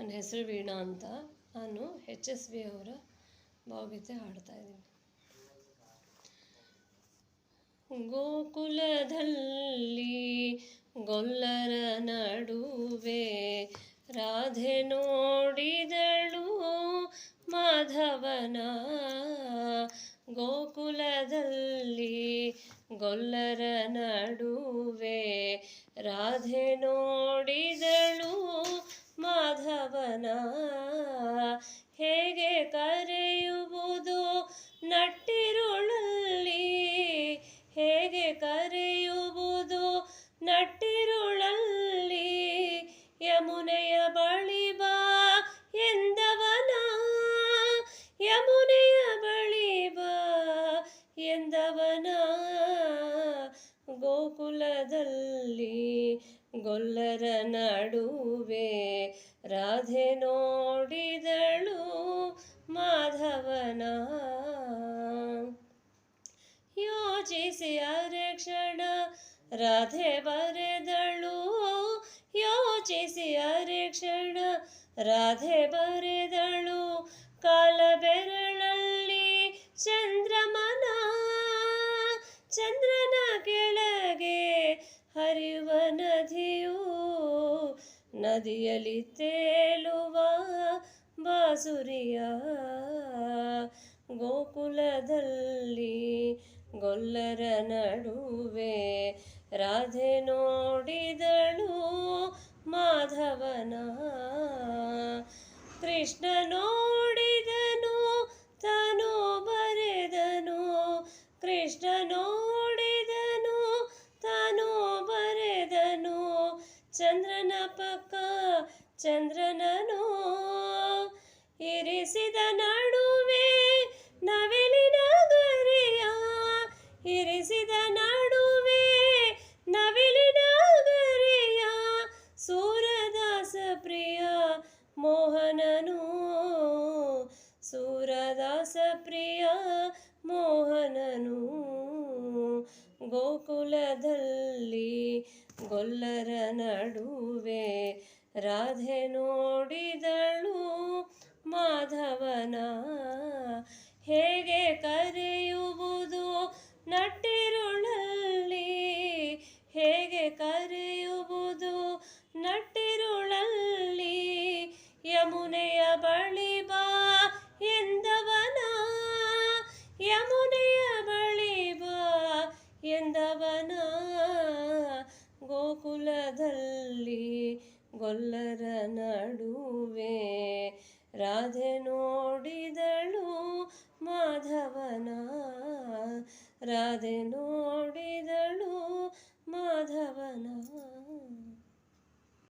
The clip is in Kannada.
ನನ್ನ ಹೆಸರು ವೀಣಾ ಅಂತ. ನಾನು ಎಚ್ ಎಸ್ ಬಿ ಅವರ ಭಾವಗೀತೆ ಹಾಡ್ತಾ ಇದ್ದೀನಿ. ಗೋಕುಲದಲ್ಲಿ ಗೊಲ್ಲರ ನಡುವೆ ರಾಧೆ ನೋಡಿದಳು ಮಾಧವನ. ಗೋಕುಲದಲ್ಲಿ ಗೊಲ್ಲರ ನಡುವೆ ರಾಧೆ ನೋಡಿದಳು ಮಾಧವನ ಹೇಗೆ ಕರೆಯುವುದು ಗೊಲ್ಲರ ನಡುವೆ ರಾಧೆ ನೋಡಿದಳು ಮಾಧವನ. ಯೋಚಿಸಿ ಅರೆಕ್ಷಣ ರಾಧೆ ಬರೆದಳು. ಯೋಚಿಸಿ ಅರೆಕ್ಷಣ ರಾಧೆ ಬರೆದಳು. ಕಾಲ ಬೆರಳಲ್ಲಿ ಚಂದ್ರಮನ ನದಿಯಲ್ಲಿ ತೇಲುವ ಬಾಸುರಿಯ ಗೋಕುಲದಲ್ಲಿ ಗೊಲ್ಲರ ನಡುವೆ ರಾಧೆ ನೋಡಿದಳು ಮಾಧವನ. ಕೃಷ್ಣ ನೋಡಿದನು, ತಾನು ಬರೆದನು. ಕೃಷ್ಣ ನೋಡಿದನು, ತಾನು ಬರೆದನು. ಚಂದ್ರನ ಪಕ್ಕ ಚಂದ್ರನನು ಇರಿಸಿದ ನಡುವೆ ನವಿಲಿನ ಗರಿಯ ಇರಿಸಿದ ನಡುವೆ ನವಿಲಿನ ಗರಿಯ ಸೂರದಾಸ ಪ್ರಿಯ ಮೋಹನನು. ಸೂರದಾಸ ಪ್ರಿಯ ಮೋಹನನು. ಗೋಕುಲದಲ್ಲಿ ಗೊಲ್ಲರ ನಡುವೆ ರಾಧೆ ನೋಡಿದಳು ಮಾಧವನ. ಹೇಗೆ ಕರೆಯುವುದು? ನಟ್ಟಿರುಳಲ್ಲಿ ಕೊಲ್ಲರ ನಡುವೆ ರಾಧೆ ನೋಡಿದಳು ಮಾಧವನ. ರಾಧೆ ನೋಡಿದಳು ಮಾಧವನ.